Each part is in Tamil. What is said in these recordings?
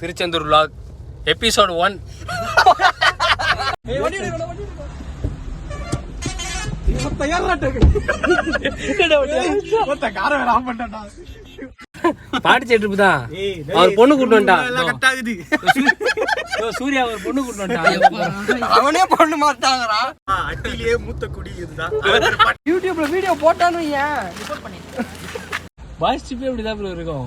திருச்செந்தூர் vlog எபிசோட் ஒன் பாட்டு செட்டு தான். அவர் பொண்ணு கூட்டு வந்துட்டான் சூர்யா ஒரு பொண்ணு கூட்டு வந்துட்டான் அவனே பண்ண மாட்டாங்கடா அட்டிலேயே மூத்த குடி இதுதான் யூடியூப்ல வீடியோ போட்டானு ஏன் வாய்ஸ் டிப்பே இப்படிதான் bro இருக்கும்.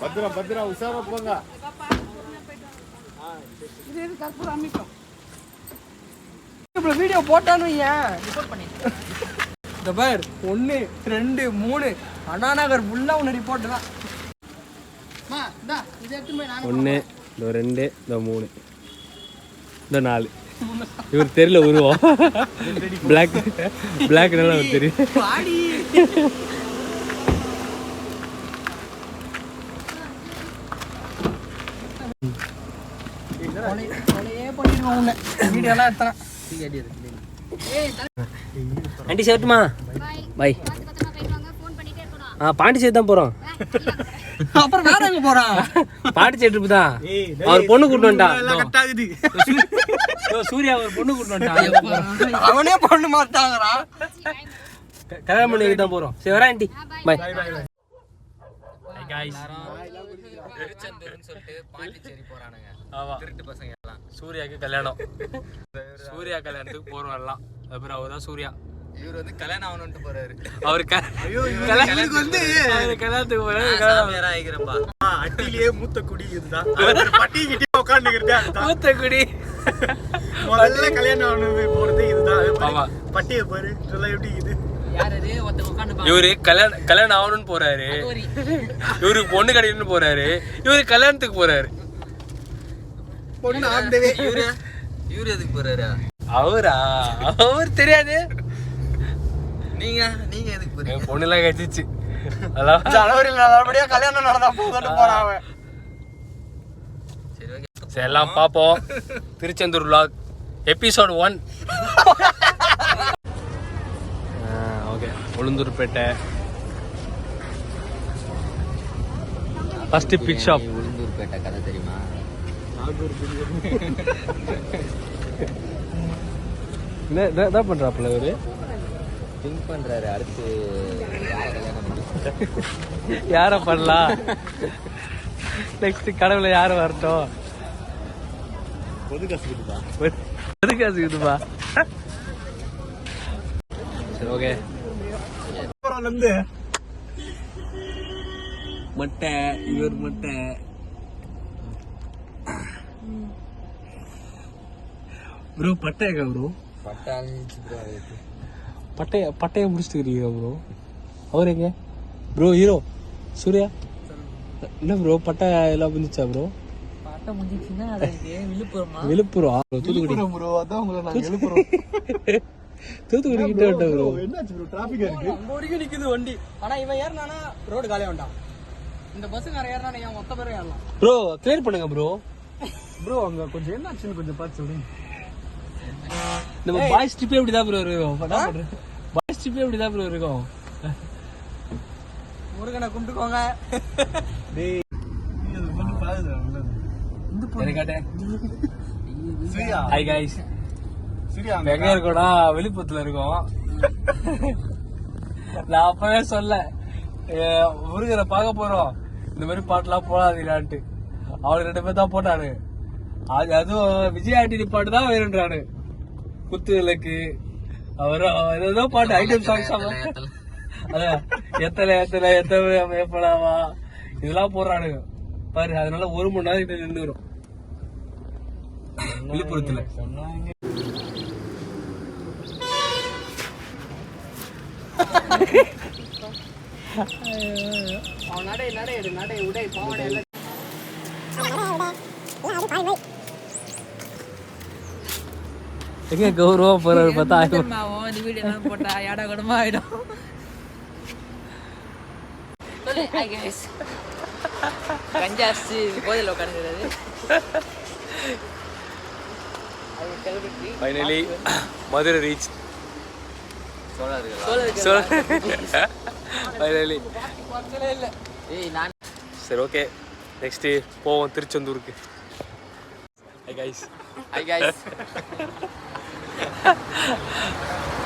பத்திரம் பத்திரம் உஷாரா போங்க வீடியோ போட்டானு ஏன் இந்த பார் ஒன்று ரெண்டு மூணு அண்ணா நகர் ஃபுல்லாக ஒன்று ரிப்போர்ட் தான் ஒன்று இந்த ரெண்டு இந்த மூணு இந்த நாலு இவர் தெரியல உருவம் பிளாக் பிளாக் நல்லா தெரியும் வீடியோலாம் எடுத்தேன் ஆண்டி சேட்டுமா பை. பார்த்து பத்திரமா போயிட்டு வாங்க ஃபோன் பண்ணிட்டே இருக்கணும் ஆ பாண்டி தான் போகிறோம் அப்புறம் வேற எங்க போறான் பாண்டி சேட்டு தான். அவர் பொண்ணு கூட்டு வந்துட்டான். கட் ஆகுது. இதோ சூர்யா ஒரு பொண்ணு கூட்டு வந்துட்டான். அவனே பண்ண மாட்டாங்கடா கல்யாணம் பண்ணி தான் போகிறோம் சரி வரேன் ஆண்டி. பை. காய்ஸ் திருச்செந்தூர்னு சொல்லிட்டு பாண்டிச்சேரி போறானுங்க. திருட்டு பசங்க எல்லாம். சூர்யாக்கு கல்யாணம். சூர்யா கல்யாணத்துக்கு போறோம் எல்லாம். அப்புறம் அவர் தான் சூர்யா. இவர் வந்து கல்யாணம் ஆகணும்ட்டு போறாரு. அவர் கல்யாணத்துக்கு வந்து அவர் கல்யாணத்துக்கு போறாரு. ஆகிக்கிறப்பா அட்டிலேயே மூத்த குடி இதுதான். பட்டி கிட்டே உட்காந்துக்கிறது அதுதான். மூத்தக்குடி முதல்ல கல்யாணம் ஆனது போறது இதுதான். ஆமா. பட்டியை பாரு இதெல்லாம் எப்படி இது? இவரு கல்யாணம் கல்யாணம் ஆகணும்னு போறாரு. இவருக்கு பொண்ணு கிடைக்கணும்னு போறாரு. இவரு கல்யாணத்துக்கு போறாரு. பொண்ணு ஆண்டவே இவரு? எதுக்கு போறாரு? அவரா? அவர் தெரியாது. நீங்க? நீங்க எதுக்கு போறீங்க? பொண்ணுலாம் அதெல்லாம் ஜனவரியில் நல்லபடியா கல்யாணம் நடந்தா போதுன்னு போறான் அவன். சரி எல்லாம் பார்ப்போம் Tiruchendur vlog. Episode one okay. Ulundurpet. First big shop Ulundurpet கதை தெரியுமா? என்ன பண்றாப்புல இவரு? திங்க் பண்றாரு அடுத்து யாரை பண்ணலாம்? நெக்ஸ்ட் கடவுளை யார் வரட்டும்? பொது காசு கொடுப்பா. எதுக்கு காசுக்குதுப்பா சரி ஓகே இருந்து. மட்டை இவர் மட்டை. ப்ரோ பட்டையா ப்ரோ பட்டாளி பட்டைய பட்டைய முடிச்சுட்டு இருக்கீங்க ப்ரோ அவர் எங்க? Bro hero Suriya? என்ன ப்ரோ பட்டை எல்லாம் வந்துச்சா ப்ரோ பாட்டை முடிஞ்சிச்சுன்னா விழுப்புரமா? விழுப்புரம். தூத்துக்குடி. ப்ரோ அதான் உங்களை தூத்துக்குடி கிட்ட விட்டேன் ப்ரோ என்னாச்சு ப்ரோ டிராபிக்கா இருக்கு. அங்க வரைக்கும் நிக்குது வண்டி. ஆனா இவன் ஏறினானா ரோடு காலியா வேண்டாம் இந்த பஸ்ஸுக்கார ஏறினா என் மொத்த பேரும் ஏறலாம். ப்ரோ கிளியர் பண்ணுங்க ப்ரோ ப்ரோ அங்க கொஞ்சம் என்னாச்சுன்னு கொஞ்சம் பார்த்து சொல்லுங்க நம்ம பாய்ஸ் ட்ரிப்பே இப்படி தான் ப்ரோ இருக்கும். என்ன பாய்ஸ் ட்ரிப்பே இப்படி தான் ப்ரோ இருக்கும். முருகனை கும்பிட்டுக்கோங்க. சரியா ஹாய் காய்ஸ் சரியா எங்க இருக்கோம்னா விழுப்புரத்துல இருக்கோம். நான் அப்பவே சொல்ல முருகரை பார்க்க போறோம். இந்த மாதிரி பாட்டுலாம் போடாதீங்களான்ட்டு அவரு ரெண்டு பேர் தான் போட்டாரு அது அதுவும் விஜய் ஆண்டனி பாட்டு தான் வேணுன்றானு. குத்து விளக்கு. அவர் ஏதோ பாட்டு ஐட்டம் சாங்ஸ் அதான் எத்தனை எத்தனை எத்தனை மேப்படாவா இதெல்லாம் போடுறானுங்க. பாரு அதனால ஒரு மணி நேரம் கிட்ட நின்று வரும் விழுப்புரத்துல. அவன் நடை நடை நடை உடை பாவடை எங்க கௌரவா போறாரு பார்த்தா ஆயிரம் இந்த வீடியோ எல்லாம் போட்டா யாடா குடமா ஆயிடும். சொல்லு ஹாய் கைஸ் கஞ்சாஸ்தி கோயிலில் உட்காந்துக்கிறது ஃபைனலி மதுரை ரீச் ஃபைனலி ஏய் நான் சரி ஓகே நெக்ஸ்ட்டு போவோம் திருச்செந்தூருக்கு. Hi guys. Hi guys.